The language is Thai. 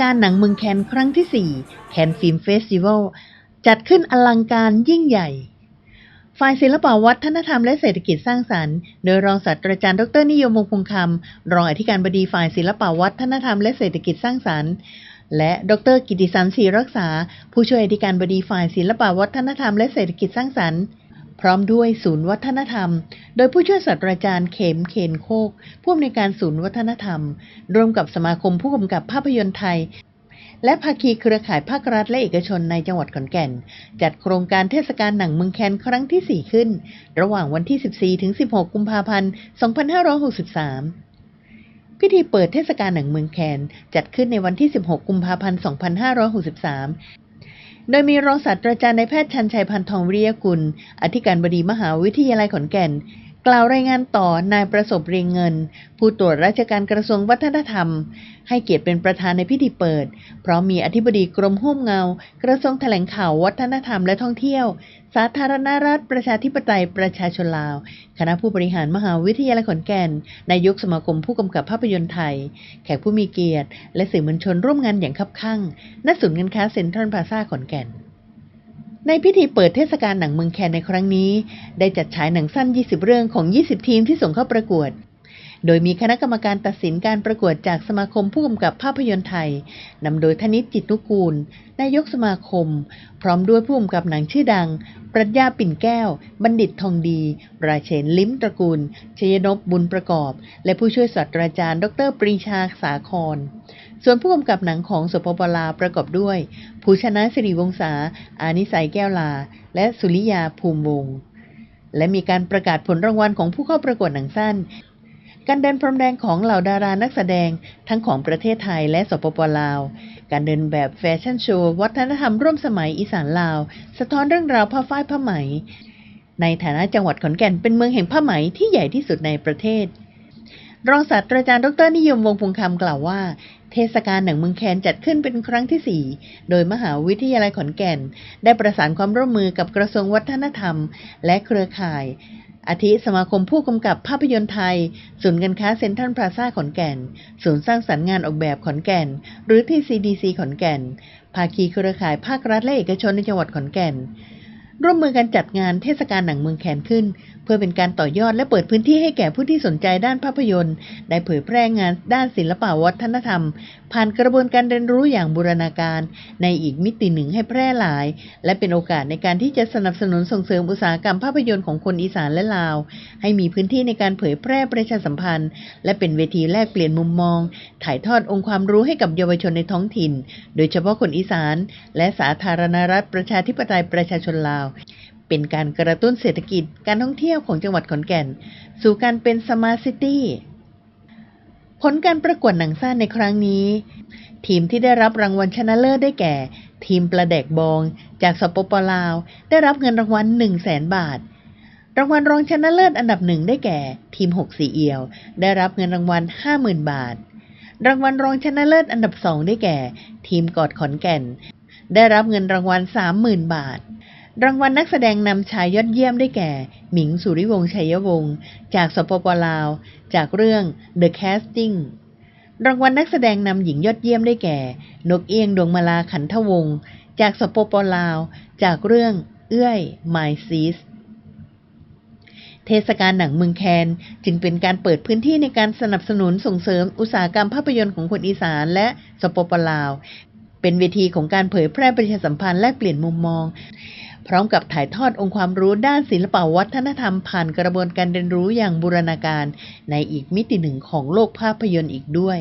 กาลหนังเมืองแคนครั้งที่ 4 แคนฟิล์มเฟสติวัลจัดขึ้นอลังการยิ่งใหญ่ฝ่ายศิลปวัฒนธรรมและเศรษฐกิจสร้างสรรค์ โดยรองศาสตราจารย์ดรนิยมวงศ์พงคำรองอธิการบดีฝ่ายศิลปวัฒนธรรมและเศรษฐกิจสร้างสรรค์ และดรกิติสันศรีรักษา ผู้ช่วยอธิการบดีฝ่ายศิลปวัฒนธรรมและเศรษฐกิจสร้างสรรค์ พร้อมด้วยศูนย์วัฒนธรรม โดยผู้ช่วยศาสตราจารย์เขมเคนโคก ผู้อำนวยการศูนย์วัฒนธรรม ร่วมกับสมาคมผู้กำกับภาพยนตร์ไทย และภาคีเครือข่ายภาครัฐและเอกชนในจังหวัดขอนแก่น จัดโครงการเทศกาลหนังเมืองแคนครั้งที่ 4 ขึ้น ระหว่างวันที่ 14 ถึง 16 กุมภาพันธ์ 2563พิธีเปิดเทศกาลหนังเมืองแคน จัดขึ้นในวันที่ 16 กุมภาพันธ์ 2563 โดยมีรองศาสตราจารย์นายแพทย์ชันชัยพันทองวิริยกุล อธิการบดีมหาวิทยาลัยขอนแก่น กล่าวรายงานต่อนายประสบเรียงเงิน ผู้ตรวจราชการกระทรวงวัฒนธรรม ให้เกียรติเป็นประธานในพิธีเปิด เพร้อมมีอธิบดีกรมห้มเงา กระทรวงแถลงข่าววัฒนธรรมและท่องเที่ยว สาธารณรัฐประชาธิปไตยประชาชนลาว คณะผู้บริหารมหาวิทยาลัยขอนแก่นนายกสมาคมผู้กำกับภาพยนตร์ไทย แขกผู้มีเกียรติ และสื่อมวลชนร่วมงานอย่างคับคั่งณศูนย์การค้าเซ็นทรัลพลาซ่าขอนแก่น ในพิธีเปิดเทศกาลหนังเมืองแคนในครั้งนี้ ได้จัดฉายหนังสั้น 20 เรื่องของ 20 ทีมที่ส่งเข้าประกวด โดยมีคณะกรรมการตัดสินการประกวดจากสมาคมผู้กำกับภาพยนตร์ไทยนำโดยธนิตจิตนุกูล นายกสมาคม พร้อมด้วยผู้กำกับหนังชื่อดัง ปรัชญาปิ่นแก้ว บัณฑิตทองดี ราเชนลิ้มตระกูล ชยนพบุญประกอบ และผู้ช่วยศาสตราจารย์ ดร ปรีชาสาคร ส่วนผู้กำกับหนังของสปปลาประกอบด้วย ผู้ชนะสิริวงศา อานิสัยแก้วลา และสุริยาภูมิวงศ์และมีการประกาศผลรางวัลของผู้เข้าประกวดหนังสั้น การเดินพรมแดงของเหล่าดารานักแสดงทั้งของประเทศไทยและสปปลาว การเดินแบบแฟชั่นโชว์วัฒนธรรมร่วมสมัยอีสานลาว สะท้อนเรื่องราวผ้าฝ้ายผ้าไหม ในฐานะจังหวัดขอนแก่นเป็นเมืองแห่งผ้าไหมที่ใหญ่ที่สุดในประเทศ รองศาสตราจารย์ดรนิยมวงพงษ์คำกล่าวว่าเทศกาลหนังเมืองแคนจัดขึ้นเป็นครั้งที่ 4 โดยมหาวิทยาลัยขอนแก่น ได้ประสานความร่วมมือกับกระทรวงวัฒนธรรม และเครือข่าย อาทิสมาคมผู้กำกับภาพยนตร์ไทย ศูนย์การค้าเซ็นทรัลพลาซ่าขอนแก่น ศูนย์สร้างสรรค์งานออกแบบขอนแก่น หรือที่ CDC ขอนแก่น ภาคีเครือข่ายภาครัฐและเอกชนในจังหวัดขอนแก่น ร่วมมือกันจัดงานเทศกาลหนังเมืองแคนขึ้น พื่อเป็นการต่อยอดและเปิดพื้นที่ให้แก่ผู้ที่สนใจด้านภาพยนตร์ ได้เผยแพร่งานด้านศิลปวัฒนธรรม ผ่านกระบวนการเรียนรู้อย่างบูรณาการ ในอีกมิติหนึ่งให้แพร่หลาย และเป็นโอกาสในการที่จะสนับสนุนส่งเสริมอุตสาหกรรมภาพยนตร์ของคนอีสานและลาว ให้มีพื้นที่ในการเผยแพร่ประชาสัมพันธ์ และเป็นเวทีแลกเปลี่ยนมุมมอง ถ่ายทอดองค์ความรู้ให้กับเยาวชนในท้องถิ่น โดยเฉพาะคนอีสาน และสาธารณรัฐประชาธิปไตยประชาชนลาว เป็นการกระตุ้นเศรษฐกิจการท่องเที่ยวของจังหวัดขอนแก่น สู่การเป็นสมาร์ทซิตี้ผลการประกวดหนังสั้นในครั้งนี้ ทีมที่ได้รับรางวัลชนะเลิศได้แก่ ทีมประแดกบอง จากสปปลาว ได้รับเงินรางวัล1 0 0 0 0แสนบาท รางวัลรองชนะเลิศอันดับหนึ่งได้แก่ ทีม6สีเอียว ได้รับเงินรางวัล50,000 บาท รางวัลรองชนะเลิศอันดับสองได้แก่ ทีมกอดขอนแก่น ได้รับเงินรางวัล30,000 บาท รางวัลนักแสดงนำชายยอดเยี่ยมได้แก่ หมิงสุริวงศ์ชัยวงศ์จากสปปลาว จากเรื่อง The Casting รางวัลนักแสดงนำหญิงยอดเยี่ยมได้แก่ นกเอียงดวงมาลาขันทวงศ์จากสปปลาว จากเรื่อง เอื้อย My Sis เทศกาลหนังเมืองแคนจึงเป็นการเปิดพื้นที่ในการสนับสนุนส่งเสริมอุตสาหกรรมภาพยนตร์ของคนอีสานและสปปลาว เป็นเวทีของการเผยแพร่ประชาสัมพันธ์และเปลี่ยนมุมมอง พร้อมกับถ่ายทอดองค์ความรู้ด้านศิลปวัฒนธรรมผ่านกระบวนการเรียนรู้อย่างบูรณาการในอีกมิติหนึ่งของโลกภาพยนตร์อีกด้วย